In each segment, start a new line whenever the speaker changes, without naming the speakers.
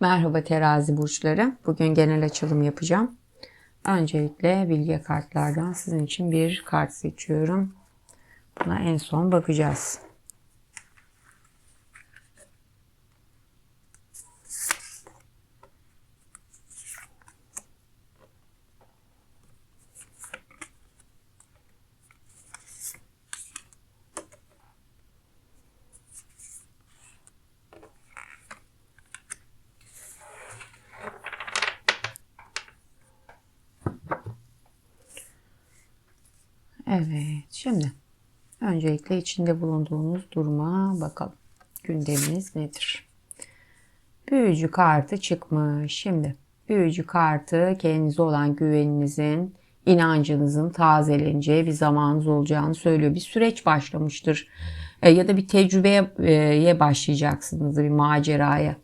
Merhaba terazi burçları. Bugün genel açılım yapacağım. Öncelikle bilgi kartlardan sizin için bir kart seçiyorum. Buna en son bakacağız. Evet, şimdi öncelikle içinde bulunduğunuz duruma bakalım. Gündeminiz nedir? Büyücü kartı çıkmış. Şimdi büyücü kartı kendinize olan güveninizin, inancınızın tazeleneceği bir zamanınız olacağını söylüyor. Bir süreç başlamıştır. E, ya da bir tecrübeye başlayacaksınızdır, bir maceraya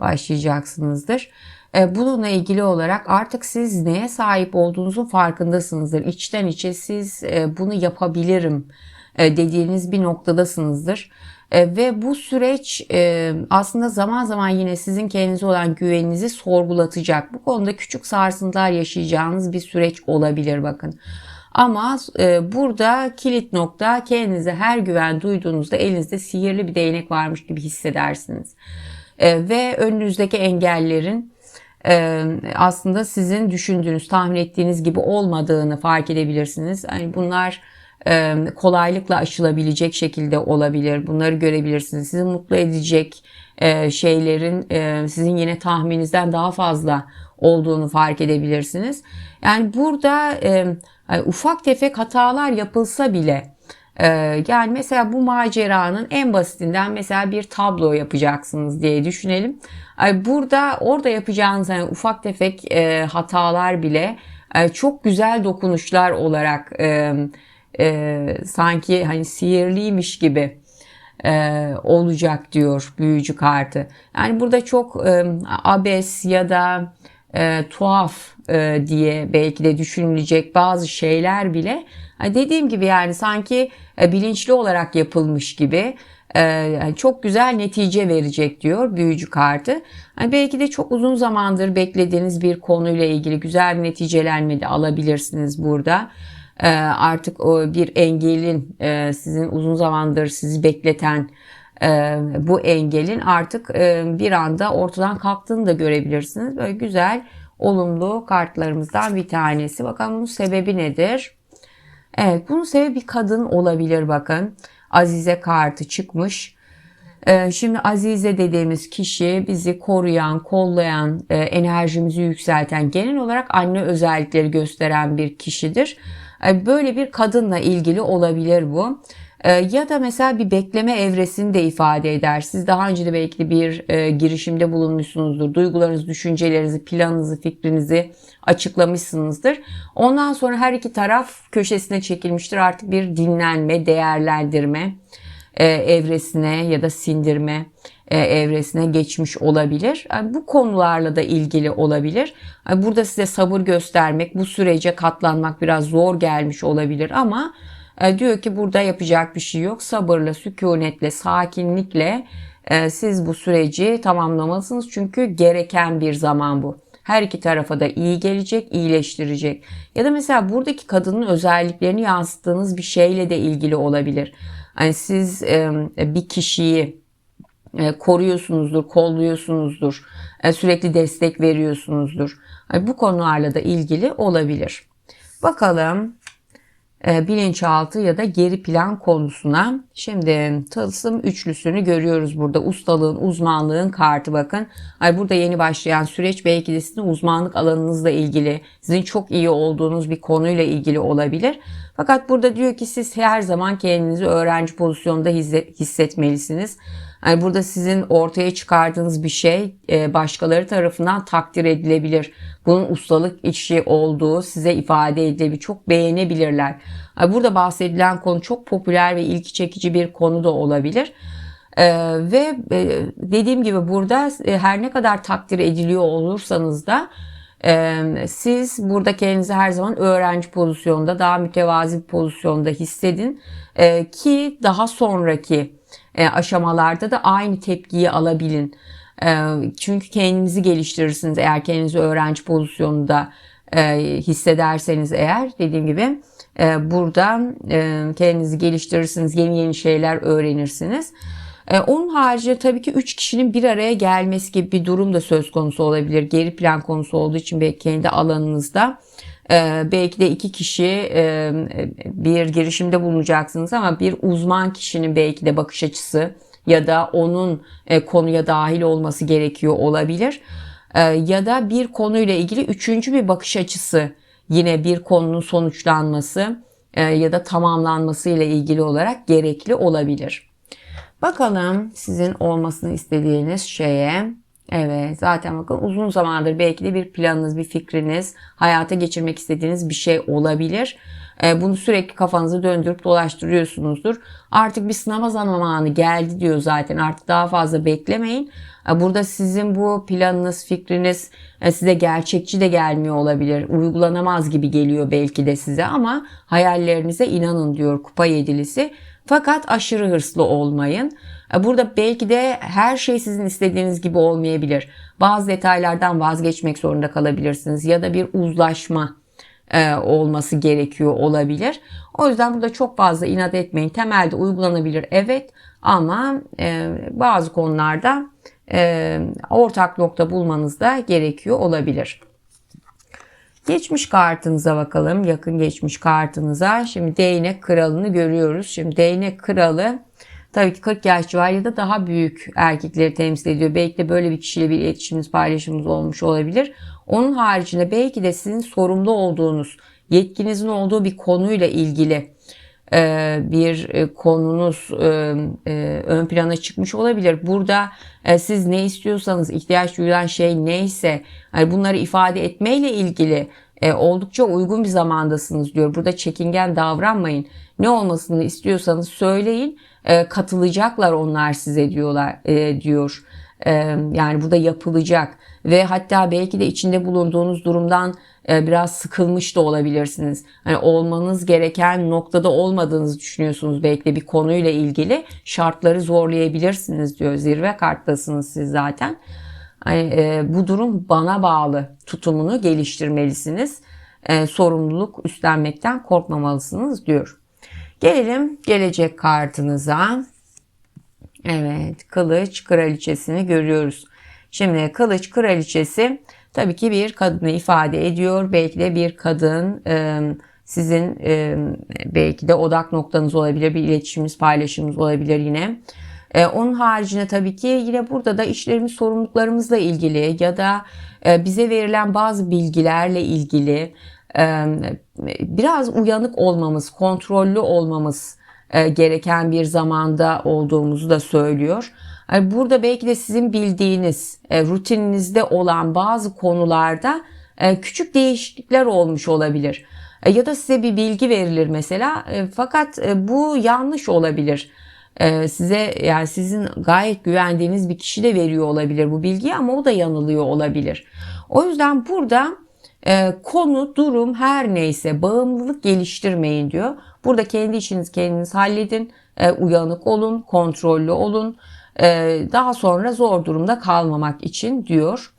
başlayacaksınızdır. E, bununla ilgili olarak artık siz neye sahip olduğunuzun farkındasınızdır. İçten içe siz e, bunu yapabilirim e, dediğiniz bir noktadasınızdır. Ve bu süreç aslında zaman zaman yine sizin kendinize olan güveninizi sorgulatacak. Bu konuda küçük sarsıntılar yaşayacağınız bir süreç olabilir bakın. Ama burada kilit nokta kendinize her güven duyduğunuzda elinizde sihirli bir değnek varmış gibi hissedersiniz. Ve önünüzdeki engellerin aslında sizin düşündüğünüz, tahmin ettiğiniz gibi olmadığını fark edebilirsiniz. Yani bunlar kolaylıkla aşılabilecek şekilde olabilir. Bunları görebilirsiniz. Sizi mutlu edecek şeylerin sizin yine tahmininizden daha fazla olduğunu fark edebilirsiniz. Yani burada ufak tefek hatalar yapılsa bile yani mesela bu maceranın en basitinden mesela bir tablo yapacaksınız diye düşünelim. Burada orada yapacağınız yani ufak tefek e, hatalar bile e, çok güzel dokunuşlar olarak e, e, sanki hani sihirliymiş gibi e, olacak diyor büyücü kartı. Yani burada çok e, abes ya da e, tuhaf e, diye belki de düşünülecek bazı şeyler bile dediğim gibi yani sanki e, bilinçli olarak yapılmış gibi e, çok güzel netice verecek diyor büyücü kartı. Yani belki de çok uzun zamandır beklediğiniz bir konuyla ilgili güzel bir neticelenme de alabilirsiniz burada. E, artık o bir engelin e, sizin uzun zamandır sizi bekleten e, bu engelin artık e, bir anda ortadan kalktığını da görebilirsiniz. Böyle güzel olumlu kartlarımızdan bir tanesi. Bakalım bunun sebebi nedir? Evet bunun sebebi kadın olabilir bakın. Azize kartı çıkmış. Ee, şimdi Azize dediğimiz kişi bizi koruyan, kollayan, e, enerjimizi yükselten, genel olarak anne özellikleri gösteren bir kişidir. Böyle bir kadınla ilgili olabilir bu. Ee, ya da mesela bir bekleme evresini de ifade eder. Siz daha önce de belki bir e, girişimde bulunmuşsunuzdur. Duygularınızı, düşüncelerinizi, planınızı, fikrinizi açıklamışsınızdır. Ondan sonra her iki taraf köşesine çekilmiştir. Artık bir dinlenme, değerlendirme e, evresine ya da sindirme evresine geçmiş olabilir. Bu konularla da ilgili olabilir. Burada size sabır göstermek, bu sürece katlanmak biraz zor gelmiş olabilir ama e, diyor ki burada yapacak bir şey yok. Sabırla, sükunetle, sakinlikle e, siz bu süreci tamamlamalısınız. Çünkü gereken bir zaman bu. Her iki tarafa da iyi gelecek, iyileştirecek. Ya da mesela buradaki kadının özelliklerini yansıttığınız bir şeyle de ilgili olabilir. Hani siz e, bir kişiyi koruyorsunuzdur, kolluyorsunuzdur, sürekli destek veriyorsunuzdur. Bu konularla da ilgili olabilir. Bakalım e, bilinçaltı ya da geri plan konusuna. Şimdi tılsım üçlüsünü görüyoruz burada. Ustalığın, uzmanlığın kartı bakın. Ay burada yeni başlayan süreç belki de sizin uzmanlık alanınızla ilgili, sizin çok iyi olduğunuz bir konuyla ilgili olabilir. Fakat burada diyor ki siz her zaman kendinizi öğrenci pozisyonunda hissetmelisiniz. Yani burada sizin ortaya çıkardığınız bir şey e, başkaları tarafından takdir edilebilir. Bunun ustalık işi olduğu size ifade edilebilir. Çok beğenebilirler. Burada bahsedilen konu çok popüler ve ilgi çekici bir konu da olabilir. Ee, ve e, dediğim gibi burada e, her ne kadar takdir ediliyor olursanız da e, siz burada kendinizi her zaman öğrenci pozisyonda daha mütevazi bir pozisyonda hissedin e, ki daha sonraki e, aşamalarda da aynı tepkiyi alabilin. E, çünkü kendinizi geliştirirsiniz eğer kendinizi öğrenci pozisyonunda e, hissederseniz eğer dediğim gibi e, burada kendinizi geliştirirsiniz, yeni yeni şeyler öğrenirsiniz. E, onun haricinde tabii ki 3 kişinin bir araya gelmesi gibi bir durum da söz konusu olabilir. Geri plan konusu olduğu için belki kendi alanınızda e, belki de iki kişi e, bir girişimde bulunacaksınız ama bir uzman kişinin belki de bakış açısı ya da onun konuya dahil olması gerekiyor olabilir. Ya da bir konuyla ilgili üçüncü bir bakış açısı yine bir konunun sonuçlanması ya da tamamlanması ile ilgili olarak gerekli olabilir. Bakalım sizin olmasını istediğiniz şeye. Evet zaten bakın uzun zamandır belki de bir planınız, bir fikriniz, hayata geçirmek istediğiniz bir şey olabilir. E, bunu sürekli kafanızı döndürüp dolaştırıyorsunuzdur. Artık bir sınava zamanı geldi diyor zaten artık daha fazla beklemeyin. E, burada sizin bu planınız, fikriniz e, size gerçekçi de gelmiyor olabilir. Uygulanamaz gibi geliyor belki de size ama hayallerinize inanın diyor kupa yedilisi. Fakat aşırı hırslı olmayın. Burada belki de her şey sizin istediğiniz gibi olmayabilir. Bazı detaylardan vazgeçmek zorunda kalabilirsiniz ya da bir uzlaşma e, olması gerekiyor olabilir. O yüzden burada çok fazla inat etmeyin. Temelde uygulanabilir evet ama e, bazı konularda e, ortak nokta bulmanız da gerekiyor olabilir. Geçmiş kartınıza bakalım. Yakın geçmiş kartınıza. Şimdi değnek kralını görüyoruz. Şimdi değnek kralı tabii ki 40 yaş civarı ya da daha büyük erkekleri temsil ediyor. Belki de böyle bir kişiyle bir iletişimimiz, paylaşımımız olmuş olabilir. Onun haricinde belki de sizin sorumlu olduğunuz, yetkinizin olduğu bir konuyla ilgili bir e, konunuz e, ön plana çıkmış olabilir. Burada siz ne istiyorsanız, ihtiyaç duyulan şey neyse hani bunları ifade etmeyle ilgili oldukça uygun bir zamandasınız diyor. Burada çekingen davranmayın. Ne olmasını istiyorsanız söyleyin. Katılacaklar onlar size diyorlar diyor. Yani burada yapılacak ve hatta belki de içinde bulunduğunuz durumdan e, biraz sıkılmış da olabilirsiniz. Hani olmanız gereken noktada olmadığınızı düşünüyorsunuz belki de bir konuyla ilgili şartları zorlayabilirsiniz diyor. Zirve karttasınız siz zaten. Hani, e, bu durum bana bağlı tutumunu geliştirmelisiniz. E, sorumluluk üstlenmekten korkmamalısınız diyor. Gelelim gelecek kartınıza. Evet, kılıç kraliçesini görüyoruz. Şimdi kılıç kraliçesi tabii ki bir kadını ifade ediyor. Belki de bir kadın sizin belki de odak noktanız olabilir. Bir iletişimimiz, paylaşımımız olabilir yine. E, onun haricinde tabii ki yine burada da işlerimiz, sorumluluklarımızla ilgili ya da e, bize verilen bazı bilgilerle ilgili e, biraz uyanık olmamız, kontrollü olmamız gereken bir zamanda olduğumuzu da söylüyor. Yani burada belki de sizin bildiğiniz e, rutininizde olan bazı konularda e, küçük değişiklikler olmuş olabilir. E, ya da size bir bilgi verilir mesela e, fakat bu yanlış olabilir. Size yani sizin gayet güvendiğiniz bir kişi de veriyor olabilir bu bilgiyi ama o da yanılıyor olabilir. O yüzden burada konu, durum her neyse bağımlılık geliştirmeyin diyor. Burada kendi işinizi kendiniz halledin, uyanık olun, kontrollü olun. Ee, daha sonra zor durumda kalmamak için diyor.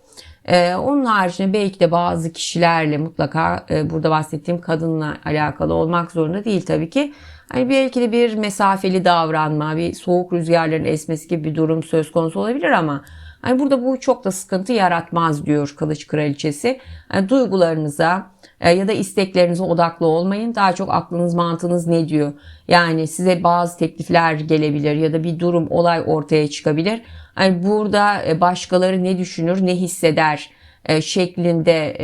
Ee, onun haricinde belki de bazı kişilerle mutlaka e, burada bahsettiğim kadınla alakalı olmak zorunda değil tabii ki. Hani belki de bir mesafeli davranma, bir soğuk rüzgarların esmesi gibi bir durum söz konusu olabilir ama hani burada bu çok da sıkıntı yaratmaz diyor Kılıç Kraliçesi. Yani duygularınıza, ya da isteklerinize odaklı olmayın. Daha çok aklınız mantığınız ne diyor? Yani size bazı teklifler gelebilir ya da bir durum olay ortaya çıkabilir. Yani burada e, başkaları ne düşünür ne hisseder e, şeklinde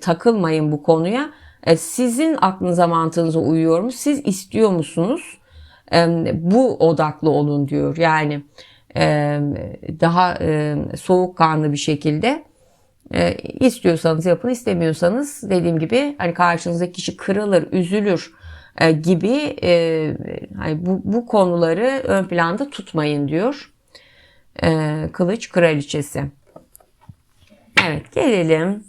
takılmayın bu konuya. Sizin aklınıza mantığınıza uyuyor mu? Siz istiyor musunuz? Bu odaklı olun diyor. Yani daha soğukkanlı bir şekilde e, istiyorsanız yapın, istemiyorsanız dediğim gibi hani karşınızdaki kişi kırılır, üzülür e, gibi e, hani bu, bu konuları ön planda tutmayın diyor. E, Kılıç Kraliçesi. Evet gelelim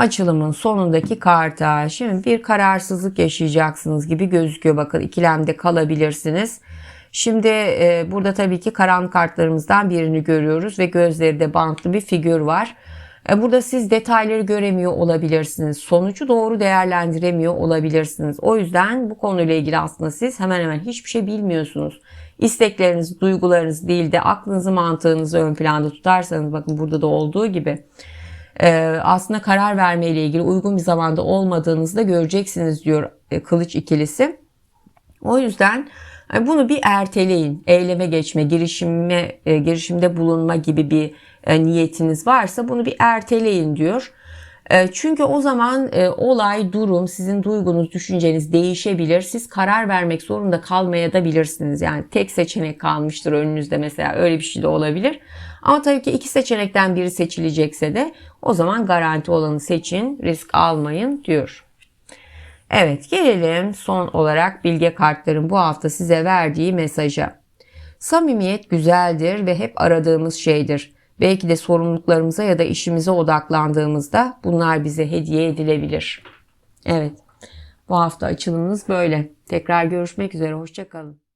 açılımın sonundaki karta. Şimdi bir kararsızlık yaşayacaksınız gibi gözüküyor. Bakın ikilemde kalabilirsiniz. Şimdi e, burada tabii ki karanlık kartlarımızdan birini görüyoruz ve gözleri de bantlı bir figür var. E, Burada siz detayları göremiyor olabilirsiniz. Sonucu doğru değerlendiremiyor olabilirsiniz. O yüzden bu konuyla ilgili aslında siz hemen hemen hiçbir şey bilmiyorsunuz. İstekleriniz, duygularınız değil de aklınızı, mantığınızı ön planda tutarsanız bakın burada da olduğu gibi e, aslında karar verme ile ilgili uygun bir zamanda olmadığınızı da göreceksiniz diyor e, kılıç ikilisi. O yüzden bunu bir erteleyin. Eyleme geçme, girişime, e, girişimde bulunma gibi bir e, niyetiniz varsa bunu bir erteleyin diyor. E, Çünkü o zaman olay, durum, sizin duygunuz, düşünceniz değişebilir. Siz karar vermek zorunda kalmaya da bilirsiniz. Yani tek seçenek kalmıştır önünüzde mesela öyle bir şey de olabilir. Ama tabii ki iki seçenekten biri seçilecekse de o zaman garanti olanı seçin, risk almayın diyor. Evet gelelim son olarak bilge kartların bu hafta size verdiği mesaja. Samimiyet güzeldir ve hep aradığımız şeydir. Belki de sorumluluklarımıza ya da işimize odaklandığımızda bunlar bize hediye edilebilir. Evet bu hafta açılımımız böyle. Tekrar görüşmek üzere hoşçakalın.